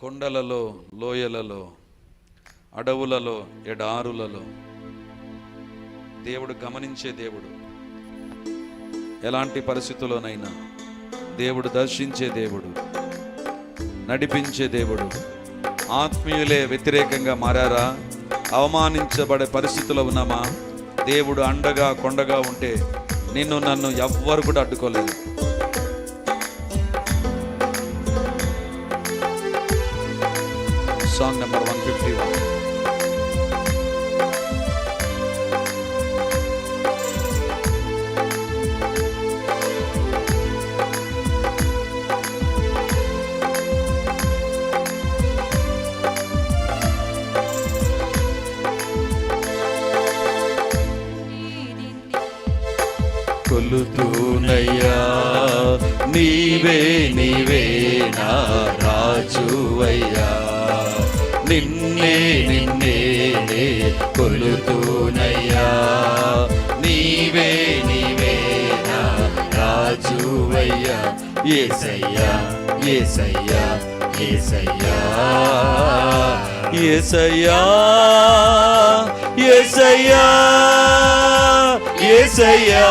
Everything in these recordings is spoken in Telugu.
కొండలలో లోయలలో అడవులలో ఎడారులలో. దేవుడు గమనించే దేవుడు. ఎలాంటి పరిస్థితుల్లోనైనా దేవుడు దర్శించే దేవుడు. నడిపించే దేవుడు. ఆత్మీయులే వ్యతిరేకంగా మారారా? అవమానించబడే పరిస్థితిలో ఉన్నామా? దేవుడు అండగా కొండగా ఉంటే నిన్ను నన్ను ఎవ్వరు కూడా అడ్డుకోలేదు song number one fifty one కొలుతూనయ్యా నీవే నీవే నా రాజువయ్యా. నిన్నే నిన్నే కొలుతూనయ్యా. నీవే నీవే నా రాజువయ్యా. ఏసయ్యా ఏసయ్యా ఏసయ్యా. ఏసయ్యా ఏసయ్యా ఏసయ్యా.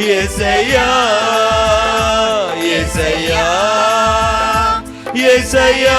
ఏసయ్యా ఏసయ్యా ఏసయ్యా.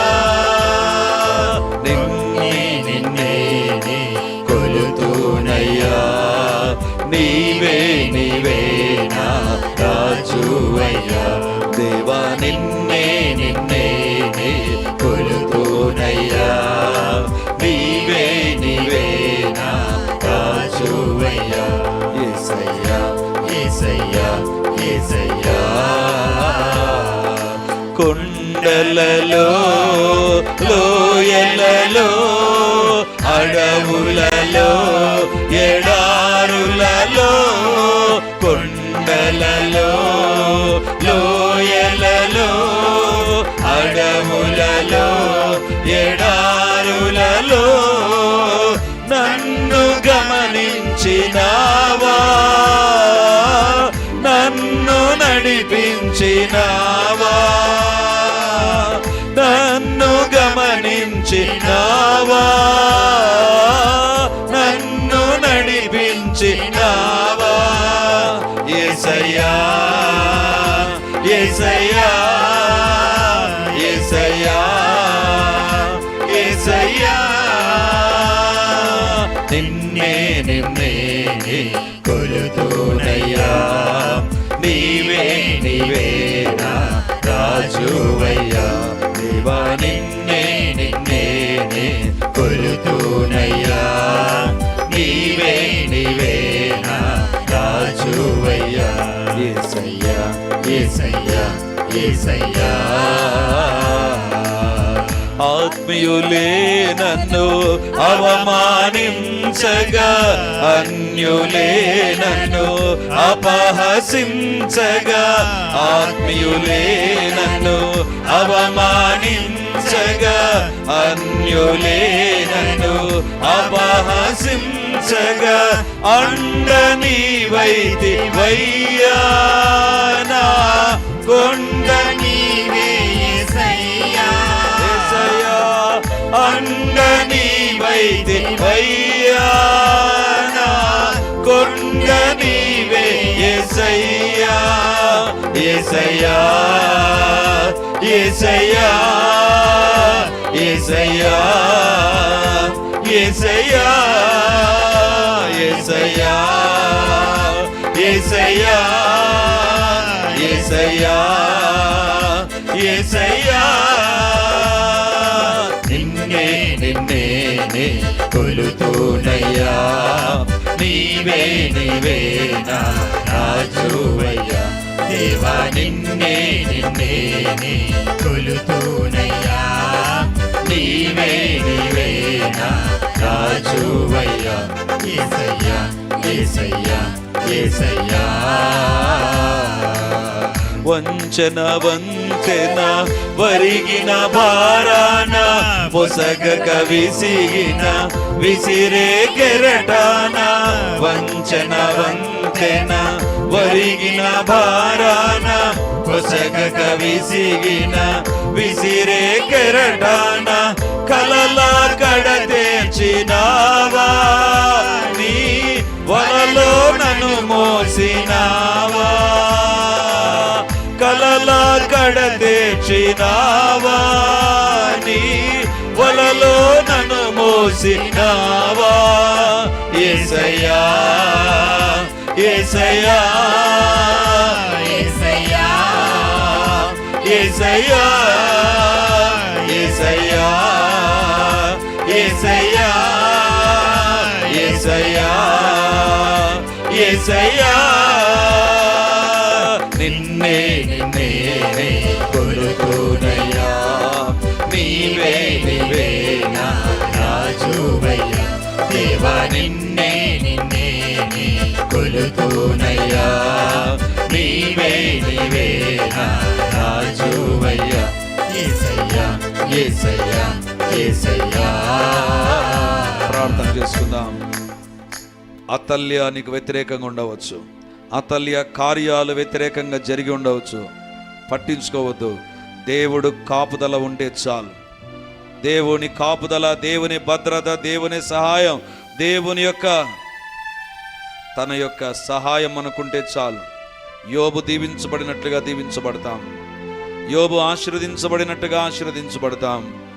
కొండలలో లోయలలో అడవులలో ఎడారులలో కొండలలో లోయలలో అడవులలో ఎడారులలో నన్ను గమనించినావా? నన్ను నడిపించినావా? నన్ను గమనించినావా? నన్ను నడిపించినావా? ఏసయ్యా ఏసయ్యా ఏసయ్యా ఏసయ్యా. నిన్నే నిన్నే కొలుతూనయ్యా. నీవే నీవే నా రాజువయ్యా. ఏసయ్యా. ఆత్మీయులే నన్ను అవమానించగా అన్యులే నన్ను అపహసించగా ఆత్మీయులే నన్ను అవమానించగా అన్యులే నన్ను అపహసించగా అండ నీవైతి వయ్యానా. కొండ నీవే ఏసయ్యా అండ నీవై దివయ్యా కొండ నీవే ఏసయ్యా ఏసయ్యా ఏసయ్యా ఏసయ్యా ఏసయ్యా ఏసయ్యా ఏసయ్యా యేసయ్యా యేసయ్యా నిన్నే నిన్నే నే కొలుతూనయ్యా. నీవే నీవే నా రాజువయ్యా. దేవా నిన్నే నిన్నే నే కొలుతూనయ్యా. నీవే నీవే నా రాజువయ్యా. ఏసయ్యా ఏసయ్యా ఏసయ్యా. వంచన వంచెన వరిగిన భారాన పొసగక విసిగిన విసిరే కెరటాన వంచన వంచెన వరిగిన భారాన పొసగక విసిగిన విసిరే కెరటాన కలలా కడ తెచ్చినావా నీ వలలో నన్ను మోసినావా తెచ్చినావా నీ వలలో నన్ను మోసినావా? ఏసయ్యా ఏసయ్యా ఏసయ్యా ఏసయ్యా ఏసయ్యా ఏసయ్యా ఏసయ్యా ఏసయ్యా. నిన్నే దేవా నిన్నే నిన్నే కొలుతునయ్యా నీవే నీవే నా రాజువయ్యా. ఏసయ్యా ఏసయ్యా ఏసయ్యా. ప్రార్థన చేసుకుందాం. అతల్య నీకు వ్యతిరేకంగా ఉండవచ్చు. అతల్య కార్యాలు వ్యతిరేకంగా జరిగి ఉండవచ్చు. పట్టించుకోవద్దు. దేవుడు కాపుదల ఉంటే చాలు. దేవుని కాపుదల దేవుని భద్రత దేవుని సహాయం దేవుని యొక్క తన యొక్క సహాయం అనుకుంటే చాలు. యోబు దీవించబడినట్లుగా దీవించబడతాం. యోబు ఆశీర్వదించబడినట్టుగా ఆశీర్వదించబడతాం.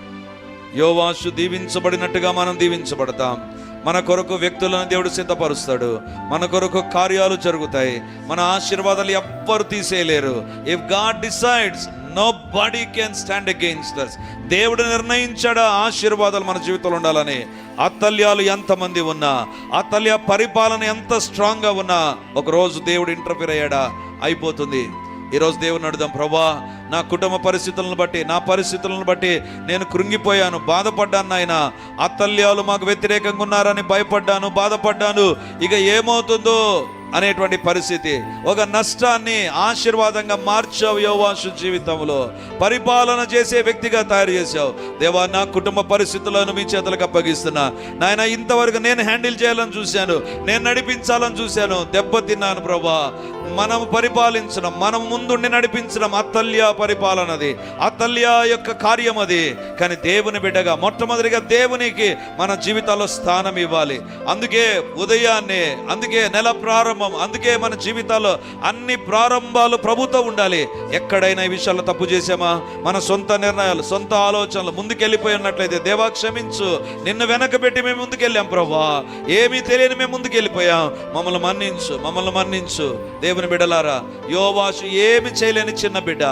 యోవాసు దీవించబడినట్టుగా మనం దీవించబడతాం. మన కొరకు వ్యక్తులను దేవుడు సిద్ధపరుస్తాడు. మన కొరకు కార్యాలు జరుగుతాయి. మన ఆశీర్వాదాలు ఎవ్వరు తీసేయలేరు. If God decides nobody can stand against us దేవుడు నిర్ణయించాడా ఆశీర్వాదాలు మన జీవితంలో ఉండాలని. అతల్యాలు ఎంతమంది ఉన్నా అతల్య పరిపాలన ఎంత స్ట్రాంగ్గా ఉన్నా ఒకరోజు దేవుడు ఇంటర్ఫీర్ అయ్యాడా? అయిపోతుంది. ఈరోజు దేవుని అడుదాం ప్రభా నా కుటుంబ పరిస్థితులను బట్టి నా పరిస్థితులను బట్టి నేను కృంగిపోయాను బాధపడ్డాను నాయన. అత్తల్యాలు మాకు వ్యతిరేకంగా ఉన్నారని భయపడ్డాను బాధపడ్డాను. ఇక ఏమవుతుందో అనేటువంటి పరిస్థితి. ఒక నష్టాన్ని ఆశీర్వాదంగా మార్చావు యోవాసు జీవితంలో. పరిపాలన చేసే వ్యక్తిగా తయారు చేశావు. దేవా నా కుటుంబ పరిస్థితులను మీ చేతులకు అప్పగిస్తున్నా. నాయన ఇంతవరకు నేను హ్యాండిల్ చేయాలని చూశాను. నేను నడిపించాలని చూశాను. దెబ్బతిన్నాను ప్రభా. మనం పరిపాలించడం మనం ముందుండి నడిపించడం అతల్య పరిపాలనది అతల్య యొక్క కార్యం అది. కానీ దేవుని బిడ్డగా మొట్టమొదటిగా దేవునికి మన జీవితాల్లో స్థానం ఇవ్వాలి. అందుకే ఉదయాన్నే అందుకే నెల ప్రారంభం అందుకే మన జీవితాల్లో అన్ని ప్రారంభాలు ప్రభుతో ఉండాలి. ఎక్కడైనా ఈ విషయాల్లో తప్పు చేసామా మన సొంత నిర్ణయాలు సొంత ఆలోచనలు ముందుకెళ్ళిపోయి ఉన్నట్లయితే దేవా క్షమించు. నిన్ను వెనక పెట్టి మేము ముందుకెళ్ళాం ప్రభా ఏమీ తెలియని మేము ముందుకెళ్ళిపోయాం. మమ్మల్ని మన్నించు మమ్మల్ని మన్నించు. దేవుని బిడ్డలారా యోవాసు ఏమి చేయలేని చిన్న బిడ్డ.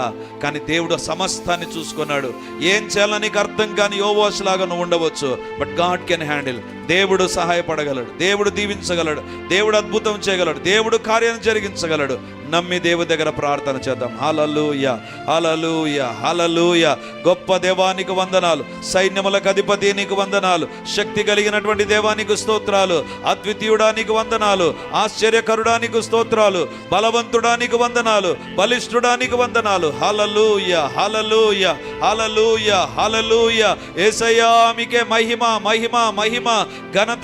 కానీ దేవుడు సమస్తాన్ని చూసుకున్నాడు. ఏం చేయాలని నీకు అర్థం కానీ యోవాసు లాగా నువ్వు ఉండవచ్చు. But God can handle. దేవుడు సహాయపడగలడు. దేవుడు దీవించగలడు. దేవుడు అద్భుతం చేయగలడు. దేవుడు కార్యం జరిగించగలడు. నమ్మి దేవు దగ్గర ప్రార్థన చేద్దాం. హలలుయ హలలుయ హలలుయ గొప్ప దేవానికి వందనాలు సైన్యములకు అధిపతి నీకు వందనాలు శక్తి కలిగినటువంటి దేవానికి స్తోత్రాలు అద్వితీయుడానికి వందనాలు ఆశ్చర్యకరుడానికి స్తోత్రాలు బలవంతుడానికి వందనాలు బలిష్ఠుడానికి వందనాలు. హలలుయ హలలుయ హలలుయ హలలుయ ఏసయ్యా మీకే మహిమ మహిమ మహిమ ఘనత